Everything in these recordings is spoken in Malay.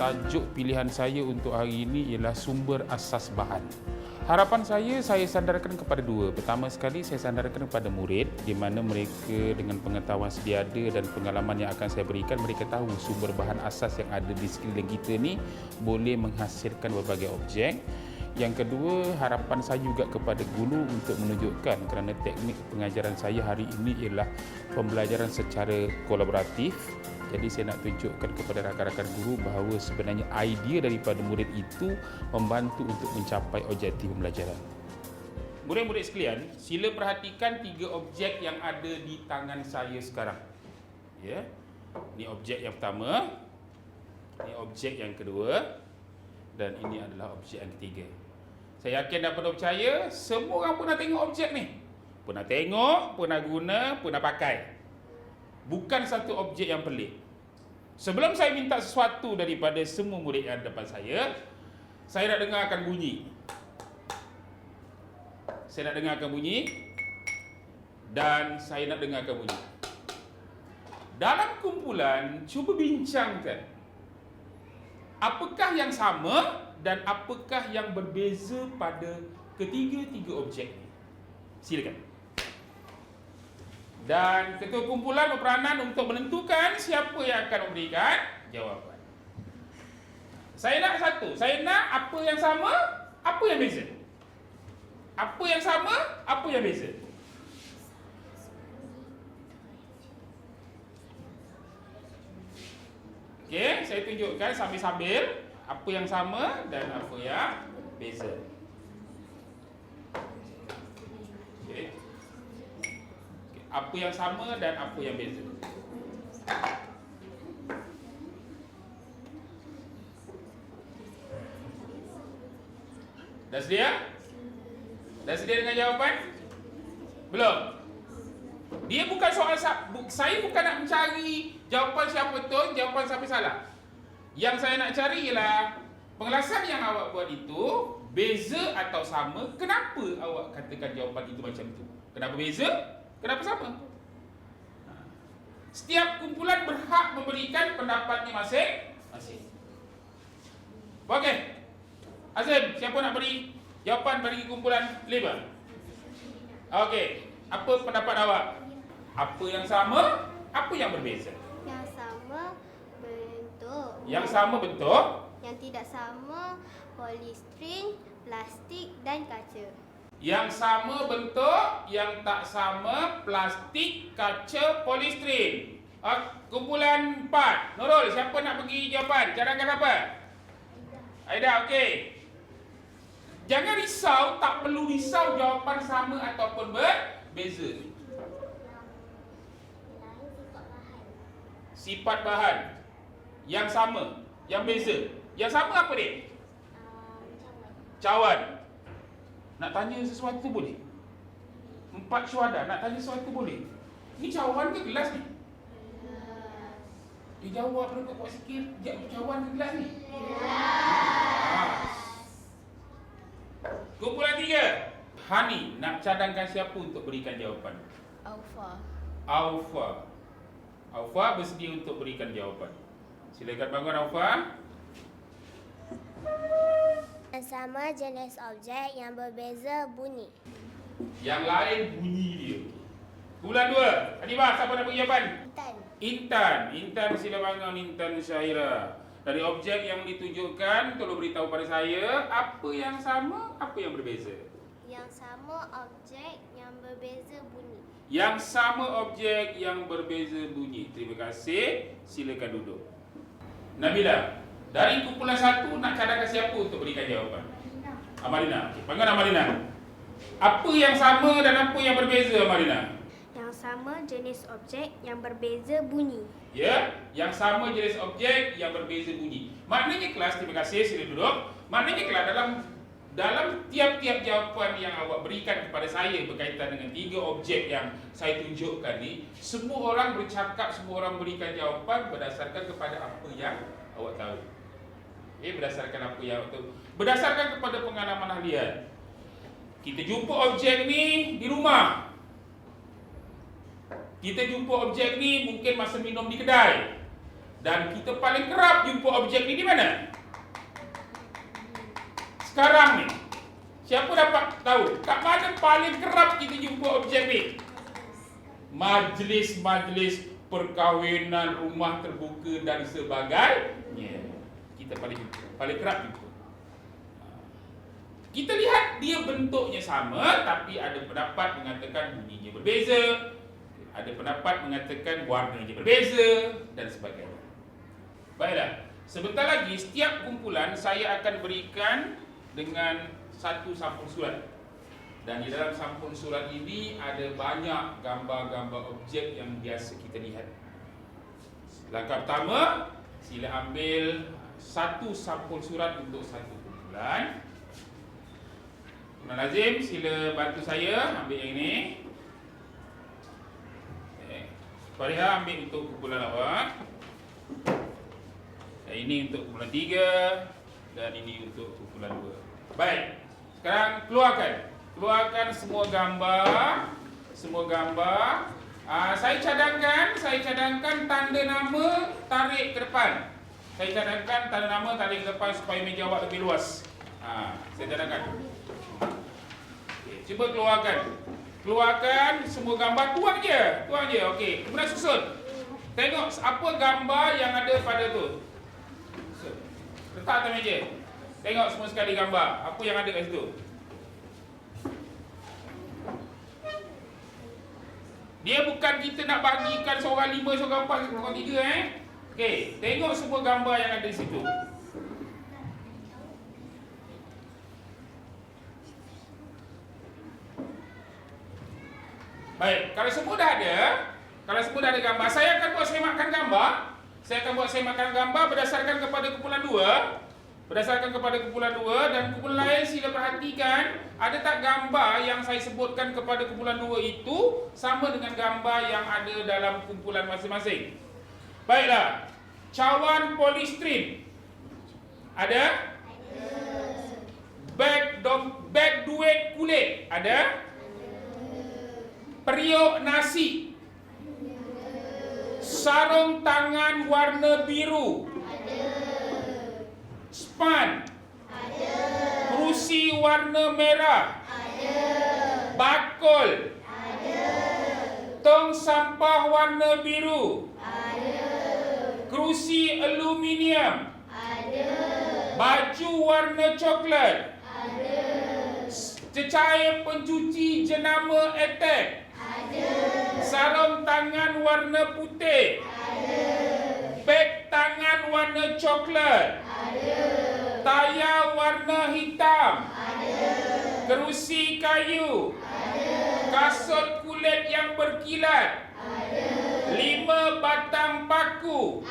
tajuk pilihan saya untuk hari ini ialah sumber asas bahan. Harapan saya, saya sandarkan kepada dua. Pertama sekali, saya sandarkan kepada murid di mana mereka dengan pengetahuan sedia ada dan pengalaman yang akan saya berikan, mereka tahu sumber bahan asas yang ada di sekeliling kita ni boleh menghasilkan berbagai objek. Yang kedua, harapan saya juga kepada guru untuk menunjukkan kerana teknik pengajaran saya hari ini ialah pembelajaran secara kolaboratif jadi saya nak tunjukkan kepada rakan-rakan guru bahawa sebenarnya idea daripada murid itu membantu untuk mencapai objektif pembelajaran. Murid-murid sekalian, sila perhatikan tiga objek yang ada di tangan saya sekarang. Ya. Ini objek yang pertama. Ini objek yang kedua dan ini adalah objek yang ketiga. Saya yakin dan penuh percaya semua orang pernah tengok objek ni. Pernah tengok, pernah guna, pernah pakai bukan satu objek yang pelik. Sebelum saya minta sesuatu daripada semua murid yang ada depan saya, saya nak dengarkan bunyi. Saya nak dengarkan bunyi dan saya nak dengarkan bunyi. Dalam kumpulan, cuba bincangkan apakah yang sama dan apakah yang berbeza pada ketiga-tiga objek ini. Silakan. Dan ketua kumpulan berperanan untuk menentukan siapa yang akan memberikan jawapan. Saya nak satu. Saya nak apa yang sama, apa yang beza. Apa yang sama, apa yang beza. Okey, saya tunjukkan sambil-sambil apa yang sama dan apa yang beza. apa yang sama dan apa yang beza. Dah sedia? Dah sedia dengan jawapan? Belum. Dia bukan soal saya bukan nak mencari jawapan siapa siapa salah. Yang saya nak cari ialah pengelasan yang awak buat itu beza atau sama, kenapa awak katakan jawapan itu macam itu? Kenapa beza? Kenapa sama? Setiap kumpulan berhak memberikan pendapatnya masing-masing. Okey. Azim, siapa nak beri jawapan bagi kumpulan Lima? Okey. Apa pendapat awak? Apa yang sama? Apa yang berbeza? Yang sama bentuk. Yang tidak sama polistrin, plastik dan kaca. Yang sama bentuk, yang tak sama plastik, kaca, polistrin. Uh, kumpulan 4. Nurul, siapa nak bagi jawapan? Cadangan apa? Aida, okey. Jangan risau, tak perlu risau jawapan sama ataupun berbeza. Sifat bahan. Yang sama, yang beza. Yang sama apa dia? Cawan. Nak tanya sesuatu boleh? Empat syuhada nak tanya sesuatu boleh? Ni cawan ke gelas ni? Dia jawab dulu kuat sikit. Cawan ke gelas ni? Yes. Kumpulan tiga. Hani nak cadangkan siapa untuk berikan jawapan? Alfa. Alfa. Alfa bersedia untuk berikan jawapan. Silakan bangun Alfa. Yang sama jenis objek yang berbeza bunyi. Yang lain bunyi dia. Bulan dua. Adibah, siapa nak bagi jawapan? Intan. Intan. Intan sila bangun Intan Syaira. Dari objek yang ditunjukkan, tolong beritahu pada saya apa yang sama, apa yang berbeza. Yang sama objek yang berbeza bunyi. Yang sama objek yang berbeza bunyi. Terima kasih. Silakan duduk. Nabila. Dari kumpulan satu nak cadangkan siapa untuk berikan jawapan? Amalina. Okay. Bangun Amalina. Apa yang sama dan apa yang berbeza Amalina? Yang sama jenis objek yang berbeza bunyi. Ya, yang sama jenis objek yang berbeza bunyi. Maknanya kelas, terima kasih sila duduk. Maknanya kelas dalam dalam tiap-tiap jawapan yang awak berikan kepada saya berkaitan dengan tiga objek yang saya tunjukkan ni, semua orang bercakap, semua orang berikan jawapan berdasarkan kepada apa yang awak tahu. Eh, berdasarkan apa yang tu. Berdasarkan kepada pengalaman ahlian. Kita jumpa objek ni di rumah. Kita jumpa objek ni mungkin masa minum di kedai. Dan kita paling kerap jumpa objek ni di mana? Sekarang ni. Siapa dapat tahu? Kat mana paling kerap kita jumpa objek ni? Majlis-majlis perkahwinan, rumah terbuka dan sebagainya. Kita paling jumpa, paling kerap jumpa. Kita lihat dia bentuknya sama tapi ada pendapat mengatakan bunyinya berbeza, ada pendapat mengatakan warnanya berbeza dan sebagainya. Baiklah, sebentar lagi setiap kumpulan saya akan berikan dengan satu sampul surat. Dan di dalam sampul surat ini ada banyak gambar-gambar objek yang biasa kita lihat. Langkah pertama, sila ambil satu sampul surat untuk satu kumpulan. Tuan Nazim, sila bantu saya ambil yang ini. Okay. Fariha ambil untuk kumpulan awak. Ini untuk kumpulan tiga dan ini untuk kumpulan dua. Baik. Sekarang keluarkan. Keluarkan semua gambar. Semua gambar. Aa, saya cadangkan, saya cadangkan tanda nama tarik ke depan. Saya cadangkan tanda nama tarik ke depan supaya meja awak lebih luas. Ha, saya cadangkan. Cuba keluarkan. Keluarkan semua gambar tuang je. Tuang je. Okey, kemudian susun. Tengok apa gambar yang ada pada tu. Letak atas meja. Tengok semua sekali gambar. Apa yang ada kat situ. Dia bukan kita nak bagikan seorang lima, seorang empat, seorang tiga eh. Okey, tengok semua gambar yang ada di situ. Baik, kalau semua dah ada, kalau semua dah ada gambar, saya akan buat semakan gambar. Saya akan buat semakan gambar berdasarkan kepada kumpulan dua. Berdasarkan kepada kumpulan dua dan kumpulan lain sila perhatikan ada tak gambar yang saya sebutkan kepada kumpulan dua itu sama dengan gambar yang ada dalam kumpulan masing-masing. Baiklah, cawan polistrin ada? Beg dom beg duit kulit ada? Periuk nasi Sarung tangan warna biru Span Kerusi warna merah Bakul Tong sampah warna biru Kerusi aluminium Baju warna coklat Cecair pencuci jenama attack Sarung tangan warna putih. Beg tangan warna coklat. Tayar warna hitam. Kerusi kayu. Kasut kulit yang berkilat. Lima batang paku.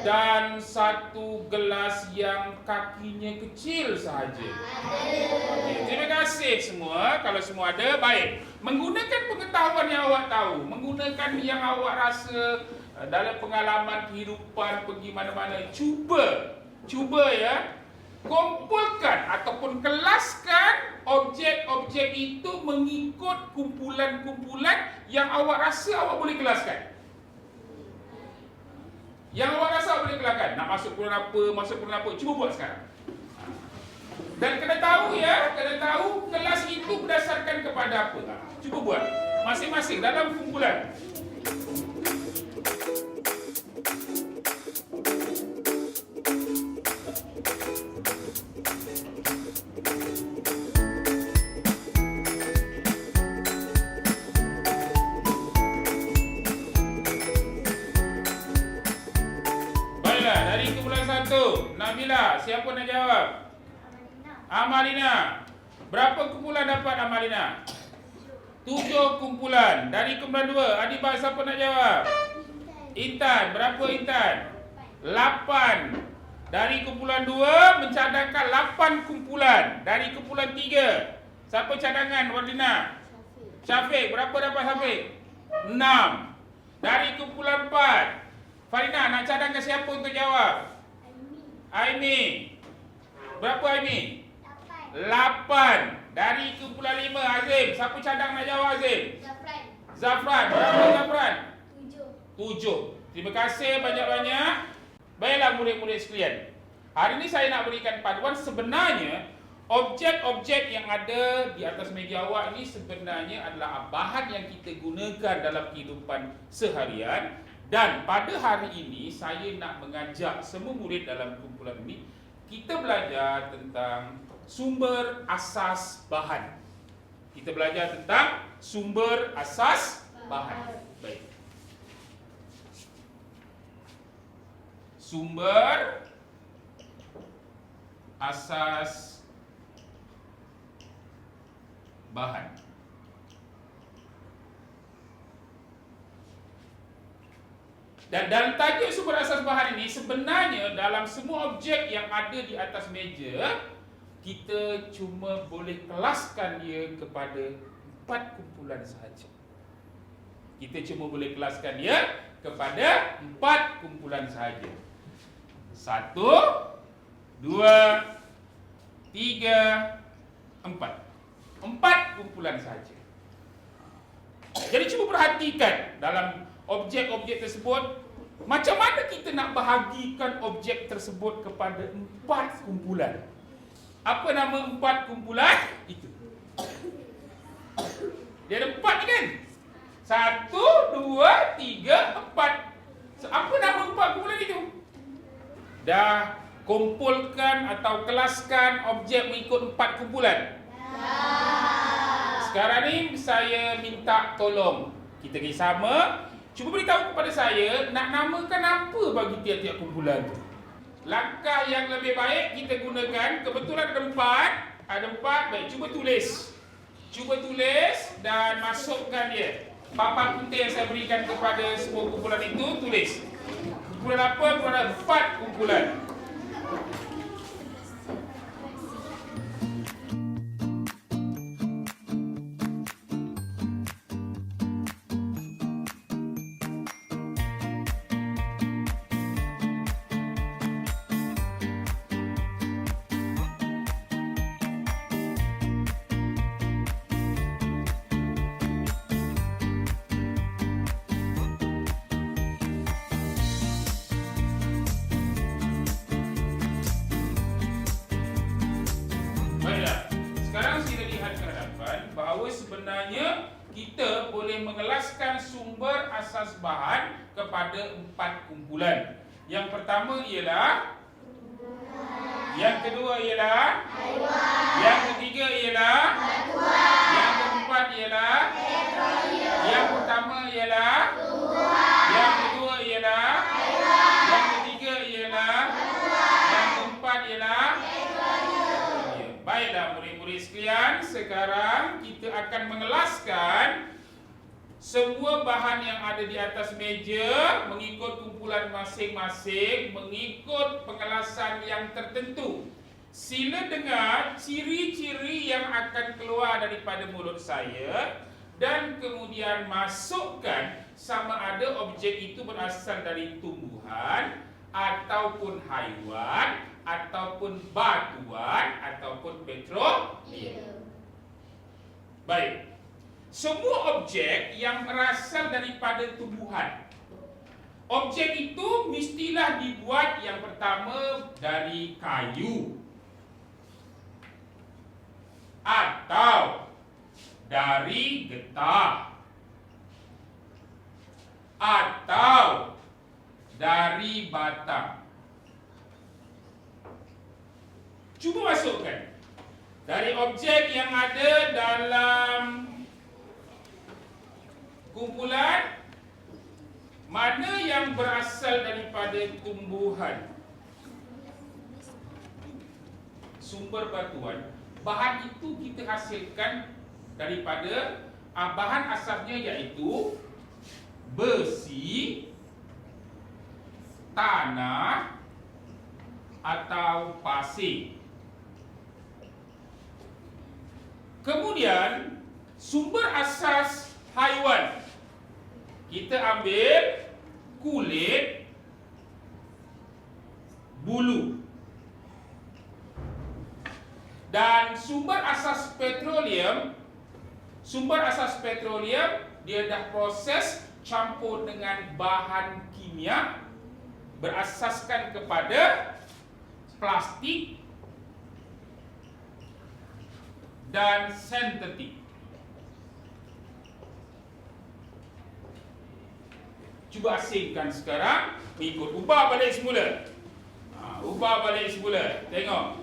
Dan satu gelas yang kakinya kecil sahaja. Okey, terima kasih semua. Kalau semua ada, baik. Menggunakan pengetahuan yang awak tahu, menggunakan yang awak rasa uh, dalam pengalaman kehidupan pergi mana-mana, cuba, cuba ya, kumpulkan ataupun kelaskan objek-objek itu mengikut kumpulan-kumpulan yang awak rasa awak boleh kelaskan. Yang awak rasa awak boleh kelaskan. Nak masuk kumpulan apa, masuk kumpulan apa, cuba buat sekarang. Dan kena tahu ya, kena tahu kelas itu berdasarkan kepada apa. Cuba buat. Masing-masing dalam kumpulan. Siapa nak jawab? Amalina. Berapa kumpulan dapat Amalina? Tujuh kumpulan. Dari kumpulan dua, Adiba siapa nak jawab? Intan. Berapa Intan? Lapan. Dari kumpulan dua, mencadangkan lapan kumpulan. Dari kumpulan tiga, siapa cadangan Wardina? Syafiq. Berapa dapat Syafiq? Enam. Dari kumpulan empat, Farina nak cadangkan siapa untuk jawab? Aimi. Berapa Aimi? Lapan. Dari kumpulan lima Azim. Siapa cadang nak jawab Azim? Zafran. Berapa Zafran? Tujuh. Terima kasih banyak-banyak. Baiklah murid-murid sekalian. Hari ini saya nak berikan panduan sebenarnya objek-objek yang ada di atas meja awak ini sebenarnya adalah bahan yang kita gunakan dalam kehidupan seharian dan pada hari ini saya nak mengajak semua murid dalam kumpulan ini kita belajar tentang sumber asas bahan. Kita belajar tentang sumber asas bahan. Baik. Sumber asas bahan. Dan dalam tajuk sumber asas bahan ini sebenarnya dalam semua objek yang ada di atas meja kita cuma boleh kelaskan dia kepada empat kumpulan sahaja. Kita cuma boleh kelaskan dia kepada empat kumpulan sahaja. Satu, dua, tiga, empat. Empat kumpulan sahaja. Jadi cuba perhatikan dalam objek-objek tersebut macam mana kita nak bahagikan objek tersebut kepada empat kumpulan? Apa nama empat kumpulan? Itu. Dia ada empat ni kan? Satu dua tiga empat. Apa nama empat kumpulan itu? Dah kumpulkan atau kelaskan objek mengikut empat kumpulan? Sekarang ni saya minta tolong. Kita pergi sama Cuba beritahu kepada saya nak namakan apa bagi tiap-tiap kumpulan tu. Langkah yang lebih baik kita gunakan kebetulan ada empat, ada empat, baik cuba tulis. Cuba tulis dan masukkan dia. Papan putih yang saya berikan kepada semua kumpulan itu tulis. Kumpulan apa? Kumpulan empat kumpulan. Mengelaskan sumber asas bahan kepada empat kumpulan. Yang pertama ialah Yang kedua ialah Yang ketiga ialah Yang keempat ialah Yang pertama ialah Yang kedua ialah Yang ketiga ialah Yang keempat ialah Ya, Baiklah murid-murid sekalian, sekarang kita akan mengelaskan semua bahan yang ada di atas meja mengikut kumpulan masing-masing, mengikut pengelasan yang tertentu. Sila dengar ciri-ciri yang akan keluar daripada mulut saya dan kemudian masukkan sama ada objek itu berasal dari tumbuhan ataupun haiwan ataupun batuan ataupun petroleum. Baik. Semua objek yang berasal daripada tumbuhan. Objek itu mestilah dibuat yang pertama dari kayu atau dari getah atau dari batang. Cuba masukkan dari objek yang ada dalam kumpulan mana yang berasal daripada tumbuhan sumber batuan. Bahan itu kita hasilkan daripada ah, bahan asasnya iaitu besi tanah atau pasir. Kemudian sumber asas haiwan kita ambil kulit bulu dan sumber asas petroleum sumber asas petroleum dia dah proses campur dengan bahan kimia berasaskan kepada plastik dan sentetik. Cuba asingkan sekarang, ikut ubah balik semula. Ha, ubah balik semula. Tengok.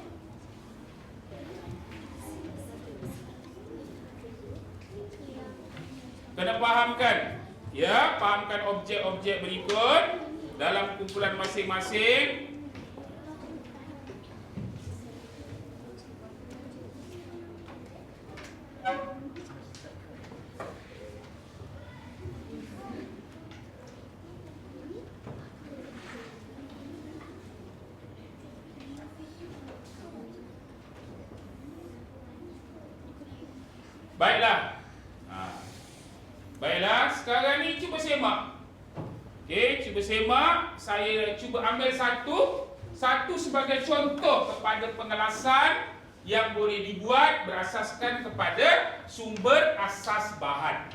Kena fahamkan. Ya, fahamkan objek-objek berikut dalam kumpulan masing-masing. Baiklah. Ha. Baiklah, sekarang ni cuba semak. Okey, cuba semak. Saya cuba ambil satu satu sebagai contoh kepada pengelasan yang boleh dibuat berasaskan kepada sumber asas bahan.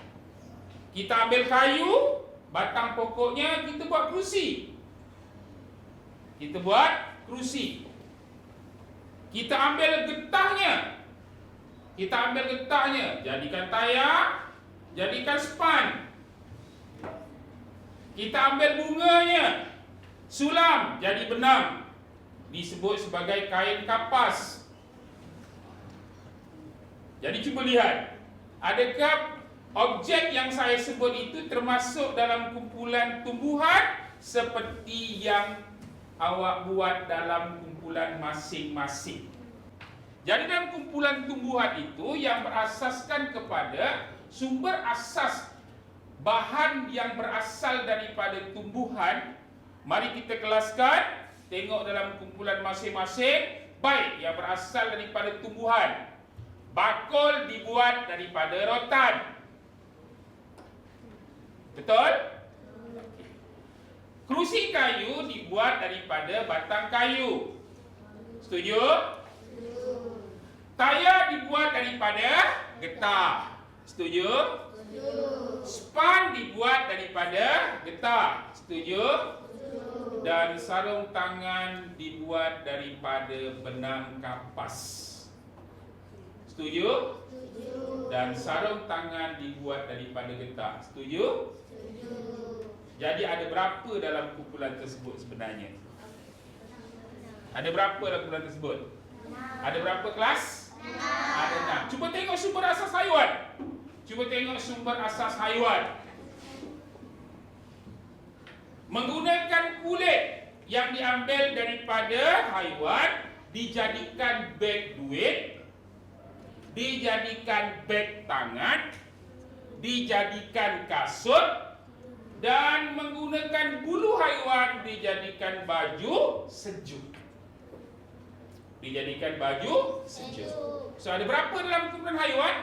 Kita ambil kayu, batang pokoknya kita buat kerusi. Kita buat kerusi. Kita ambil getahnya, kita ambil getahnya, jadikan tayar, jadikan span. Kita ambil bunganya, sulam jadi benang. Disebut sebagai kain kapas. Jadi cuba lihat, adakah objek yang saya sebut itu termasuk dalam kumpulan tumbuhan seperti yang awak buat dalam kumpulan masing-masing. Jadi dalam kumpulan tumbuhan itu yang berasaskan kepada sumber asas bahan yang berasal daripada tumbuhan, mari kita kelaskan, tengok dalam kumpulan masing-masing, baik yang berasal daripada tumbuhan. Bakul dibuat daripada rotan. Betul? Kerusi kayu dibuat daripada batang kayu. Setuju? Tayar dibuat daripada getah. Setuju? Span dibuat daripada getah. Setuju? Dan sarung tangan dibuat daripada benang kapas. Setuju? Dan sarung tangan dibuat daripada getah. Setuju? Jadi ada berapa dalam kumpulan tersebut sebenarnya? Ada berapa dalam kumpulan tersebut? Ada berapa kelas? Ada enam. Cuba tengok sumber asas haiwan. Cuba tengok sumber asas haiwan. Menggunakan kulit yang diambil daripada haiwan dijadikan beg duit, dijadikan beg tangan, dijadikan kasut dan menggunakan bulu haiwan dijadikan baju sejuk. Dijadikan baju sejuk. So ada berapa dalam kumpulan haiwan?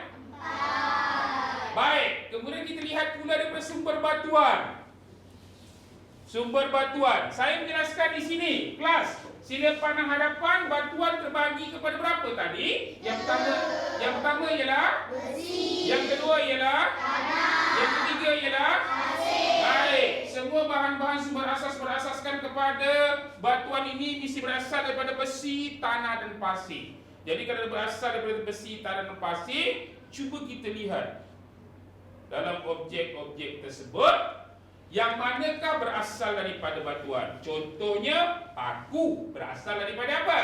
Baik, kemudian kita lihat pula daripada sumber batuan. Sumber batuan. Saya menjelaskan di sini, kelas. Sila pandang hadapan batuan terbagi kepada berapa tadi? Yang pertama, yang pertama ialah besi. Yang kedua ialah tanah. Yang ketiga ialah pasir. Baik, semua bahan-bahan sumber asas berasaskan kepada batuan ini mesti berasal daripada besi, tanah dan pasir. Jadi kalau berasal daripada besi, tanah dan pasir, cuba kita lihat dalam objek-objek tersebut yang manakah berasal daripada batuan? Contohnya, paku berasal daripada apa?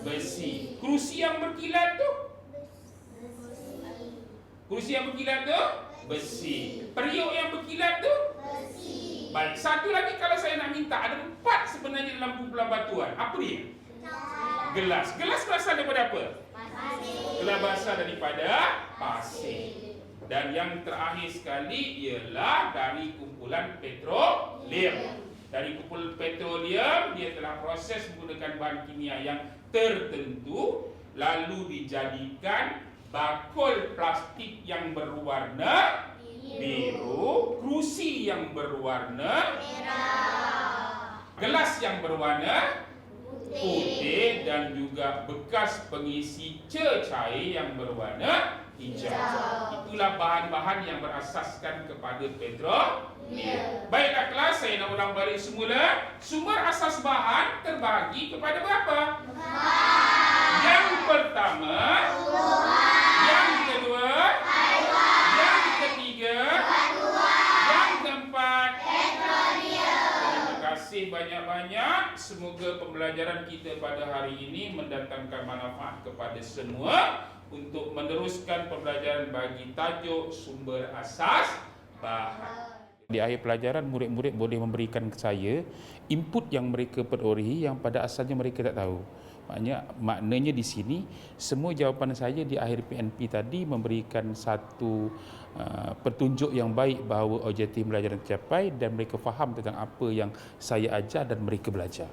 Besi. Kerusi yang berkilat tu? Kerusi yang berkilat tu? Besi. Periuk yang berkilat tu? Besi. Baik, satu lagi kalau saya nak minta, ada empat sebenarnya dalam kumpulan batuan. Apa dia? Gelas. Gelas berasal daripada apa? Pasir. Gelas berasal daripada pasir. Dan yang terakhir sekali ialah dari kumpulan petroleum. Dari kumpulan petroleum, dia telah proses menggunakan bahan kimia yang tertentu lalu dijadikan bakul plastik yang berwarna biru, kerusi yang berwarna merah, gelas yang berwarna putih dan juga bekas pengisi cecair yang berwarna hijau. Itulah bahan-bahan yang berasaskan kepada petrol. Baiklah kelas, saya nak ulang balik semula. Sumber asas bahan terbahagi kepada berapa? Yang pertama, yang kedua, yang ketiga, yang keempat, Terima kasih banyak-banyak. Semoga pembelajaran kita pada hari ini mendatangkan manfaat kepada semua untuk meneruskan pembelajaran bagi tajuk sumber asas bahan. Di akhir pelajaran, murid-murid boleh memberikan saya input yang mereka perolehi yang pada asalnya mereka tak tahu. Maknanya, maknanya di sini, semua jawapan saya di akhir PNP tadi memberikan satu uh, petunjuk yang baik bahawa objektif pembelajaran tercapai dan mereka faham tentang apa yang saya ajar dan mereka belajar.